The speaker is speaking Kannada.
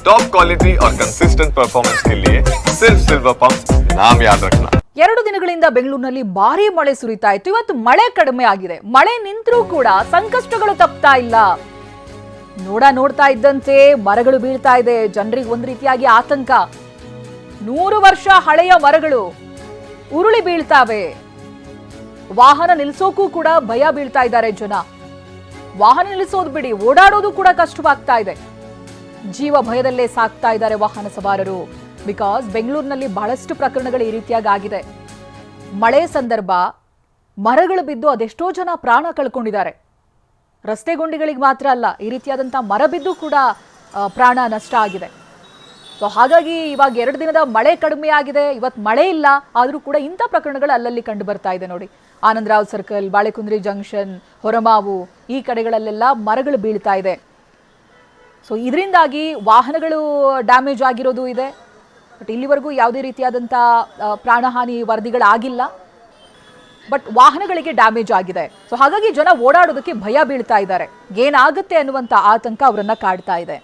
टॉप क्वालिटी और कंसिस्टेंट परफॉर्मेंस के लिए सिर्फ सिल्वर पंप नाम याद रखना ಎರಡು ದಿನಗಳಿಂದ ಬೆಂಗಳೂರಿನಲ್ಲಿ ಭಾರಿ ಮಳೆ ಸುರಿತಾ ಇತ್ತು ಇವತ್ತು ಮಳೆ ಕಡಿಮೆ ಆಗಿದೆ ಮಳೆ ನಿಂತರೂ ಕೂಡ ಸಂಕಷ್ಟಗಳು ತಪ್ತಾ ಇಲ್ಲ ನೋಡ ನೋಡ್ತಾ ಇದ್ದಂತೆ ಮರಗಳು ಬೀಳ್ತಾ ಇದೆ ಜನರಿಗೆ ಒಂದ್ ರೀತಿಯಾಗಿ ಆತಂಕ ನೂರು ವರ್ಷ ಹಳೆಯ ಮರಗಳು ಉರುಳಿ ಬೀಳ್ತಾವೆ ವಾಹನ ನಿಲ್ಸೋಕ್ಕೂ ಕೂಡ ಭಯ ಬೀಳ್ತಾ ಇದ್ದಾರೆ ಜನ ವಾಹನ ನಿಲ್ಲಿಸೋದು ಬಿಡಿ ಓಡಾಡೋದು ಕೂಡ ಕಷ್ಟವಾಗ್ತಾ ಇದೆ ಜೀವ ಭಯದಲ್ಲೇ ಸಾಕ್ತಾ ಇದ್ದಾರೆ ವಾಹನ ಸವಾರರು. ಬಿಕಾಸ್ ಬೆಂಗಳೂರಿನಲ್ಲಿ ಬಹಳಷ್ಟು ಪ್ರಕರಣಗಳು ಈ ರೀತಿಯಾಗಿ ಆಗಿದೆ. ಮಳೆ ಸಂದರ್ಭ, ಮರಗಳು ಬಿದ್ದು ಅದೆಷ್ಟೋ ಜನ ಪ್ರಾಣ ಕಳ್ಕೊಂಡಿದ್ದಾರೆ. ರಸ್ತೆ ಗುಂಡಿಗಳಿಗೆ ಮಾತ್ರ ಅಲ್ಲ, ಈ ರೀತಿಯಾದಂಥ ಮರ ಬಿದ್ದು ಕೂಡ ಪ್ರಾಣ ನಷ್ಟ ಆಗಿದೆ. ಸೊ ಹಾಗಾಗಿ ಇವಾಗ ಎರಡು ದಿನದ ಮಳೆ ಕಡಿಮೆ ಆಗಿದೆ. ಇವತ್ತು ಮಳೆ ಇಲ್ಲ. ಆದರೂ ಕೂಡ ಇಂಥ ಪ್ರಕರಣಗಳು ಅಲ್ಲಲ್ಲಿ ಕಂಡು ಬರ್ತಾ ಇದೆ ನೋಡಿ. ಆನಂದರಾವ್ ಸರ್ಕಲ್, ಬಾಳೆಕುಂದ್ರಿ ಜಂಕ್ಷನ್, ಹೊರಮಾವು ಈ ಕಡೆಗಳಲ್ಲೆಲ್ಲ ಮರಗಳು ಬೀಳ್ತಾ ಇದೆ. ಸೊ ಇದರಿಂದಾಗಿ ವಾಹನಗಳು ಡ್ಯಾಮೇಜ್ ಆಗಿರೋದು ಇದೆ. ಬಟ್ ಇಲ್ಲಿವರೆಗೂ ಯಾವುದೇ ರೀತಿಯಾದಂಥ ಪ್ರಾಣಹಾನಿ ವರದಿಗಳಾಗಿಲ್ಲ. ಬಟ್ ವಾಹನಗಳಿಗೆ ಡ್ಯಾಮೇಜ್ ಆಗಿದೆ. ಸೊ ಹಾಗಾಗಿ ಜನ ಓಡಾಡೋದಕ್ಕೆ ಭಯ ಬೀಳ್ತಾ ಇದ್ದಾರೆ. ಏನಾಗುತ್ತೆ ಅನ್ನುವಂಥ ಆತಂಕ ಅವರನ್ನು ಕಾಡ್ತಾ ಇದೆ.